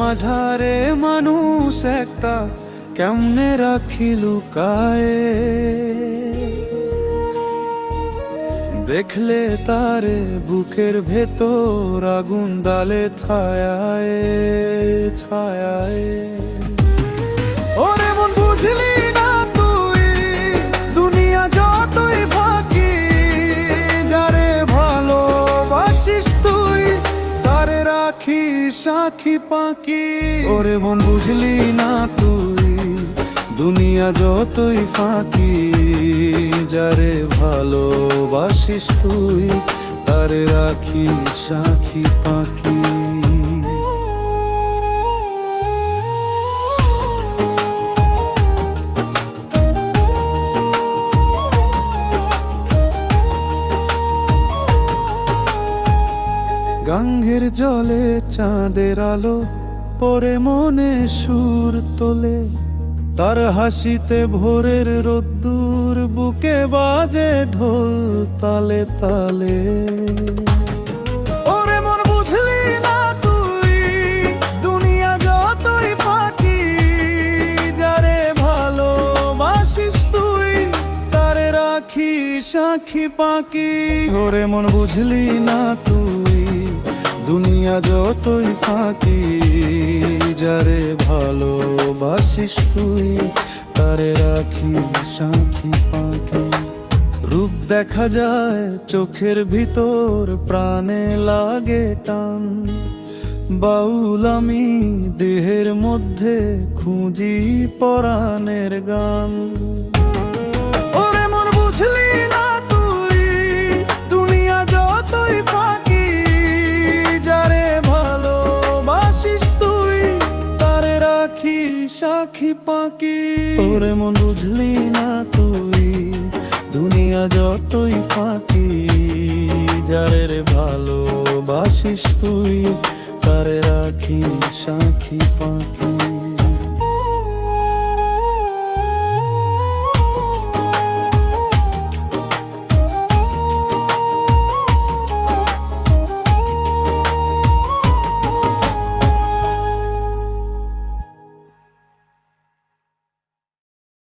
মাঝারে মানুষ একটা কেমনে রাখি লুকায়ে দেখলে তার বুকের ভেতর আগুন দালে ছায়ায় ছায়ায়। সাক্ষী পাখি। ওরে মন বুঝলি না তুই? দুনিয়া যতই ফাঁকি, যারে ভালোবাসিস তুই, তারে রাখি সাক্ষী পাখি। গাঙ্গের জলে চাঁদের আলো পরে মনে সুর তোলে। তার হাসিতে ভোরের রোদ্দুর বুকে বাজে ঢোল তালে তালে। বুঝলি না তুই, দুনিয়া ফাঁকি, যারে ভালোবাসিস তুই, তারে রাখি সাক্ষী পাখি ওরে মন বুঝলি না তুই দুনিয়া যতই ফাঁকি, যারে ভালোবাসিস তুই, তারে রাখি সাক্ষী পাখি। রূপ দেখা যায় চোখের ভিতর, প্রাণে লাগে টান। বাউল আমি দেহের মধ্যে খুঁজি পরাণের গান। সাক্ষী পাকি ওরে মন বুঝলি না তুই, দুনিয়া যতই ফাঁকি যারে রে ভালোবাসিস তুই, তারে রাখি সাক্ষী পাখি।